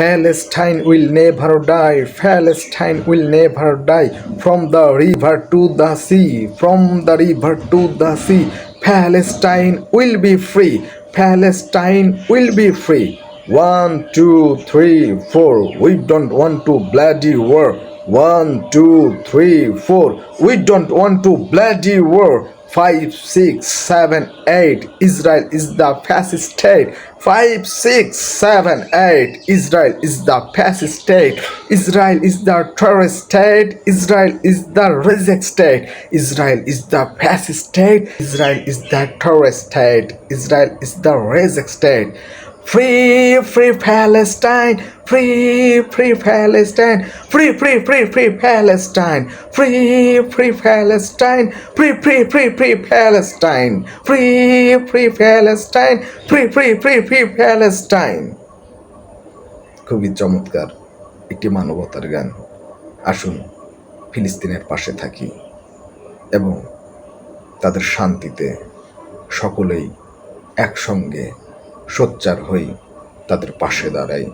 Palestine will never die, Palestine will never die, from the river to the sea, from the river to the sea, Palestine will be free, Palestine will be free. 1, 2, 3, 4, we don't want to bloody war. 1, 2, 3, 4, we don't want to bloody war. Five, six, seven, eight. Israel is the fascist state. Five, six, seven, eight. Israel is the fascist state. Israel is the terrorist state. Israel is the reject state. Israel is the fascist state. Israel is the terrorist state. Israel is the reject state. Free free palestine free free palestine free free free free palestine free free palestine free free free free palestine free free palestine free free free free palestine খুবই চমৎকার একটি মানবতার গান আসুন ফিলিস্তিনের পাশে থাকি এবং তাদের শান্তিতে সকলেই একসঙ্গে সোচ্চার হই তাদের পাশে দাঁড়াই